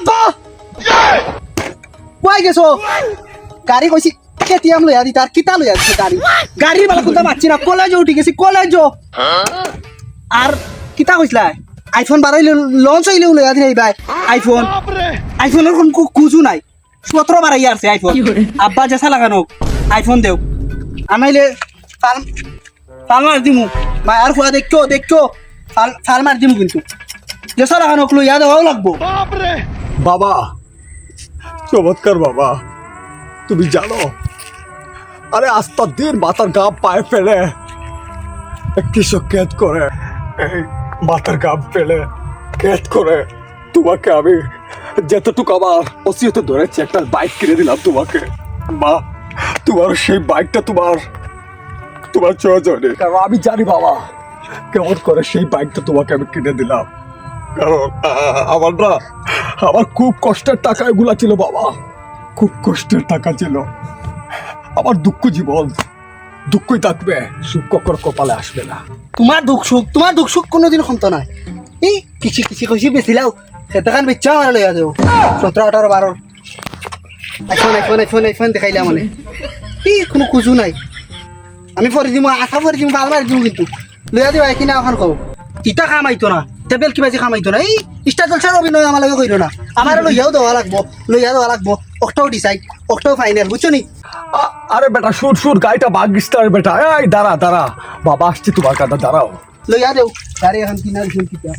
আব্বা! কই গেছো? গাড়ি কইছি কেটিএম লইয়া দি তার কিতা লইয়া দিছে গাড়ি। গাড়ির বেলা কোনটা পাচ্ছি না কলেজে উঠি গেছি কলেজ। আর কিতা কইছিলা আইফোন বাড়াইলে লঞ্চ হইলে লইয়া দি ভাই। আইফোন আইফোনের কোন কুজু নাই। সতেরো বাড়াই আসছে আইফোন আব্বা জেসা লাগানো আইফোন দেও। আনাইলে ফাল ফাল মার দিমু। মায়ার ফুয়া দেখছ দেখছ। ফাল ফাল মার দিমু কিন্তু। জেসা লাগানো লইয়া দেওয়াও লাগবো। বাবা, চমৎকার বাবা। তুমি জানো, আরে আস্তা দিন মাথার গা পায়ে ফেলে। কৃষক কেদ করে, এই মাথার গা ফেলে কেদ করে। তোমাকে আমি যতটুকু আমার অসিয়ত ধরেছি, একটা বাইক কিনে দিলাম তোমাকে। মা, তোমার সেই বাইকটা তোমার তোমার প্রয়োজনে কারণ আমি জানি বাবা, কেমন করে সেই বাইকটা তোমাকে আমি কিনে দিলাম। কারণ আমার খুব কষ্টের টাকা এগুলা ছিল বাবা। খুব কষ্টের টাকা ছিল। আমার দুঃখ জীবন, দুঃখই থাকবে, সুখ কখনো কপালে আসবে না। তোমার দুঃখ সুখ, তোমার দুঃখ সুখ কোনোদিন ক্ষমতা নাই। এই কিছু কিছু কিছু বেছিলাও সেটাখান বেচা আমার লইয়া দেও সতেরো আঠারো বারো আইফোন আইফোন আইফোন আইফোন দেখাইলে মানে। এই, কোনো খুঁজু নাই। আমি ফরি দিমু, আশা ফরি দিমু ভালো মারি দিমু কিন্তু। লইয়া দিবা কিনা এখন কও। তিতা কামাইতো না। টেবেল কিবা যে কামাইতো না এই ইষ্টা জলসার অভিনয় আমার লগে কইরো না। আমার লইয়াও দেওয়া লাগবো লইয়া দেওয়া লাগবো অক্টাও ডিসাইড অক্টাও ফাইনাল বুঝছ নি? আরে বেটা শুট শুট গাড়িটা বাগিস না রে বেটা। এই দাঁড়া দাঁড়া। বাবা আসছি তোমার কাছে দাঁড়াও। লইয়া দেও গাড়ি এখন কিনার জন্য কিতা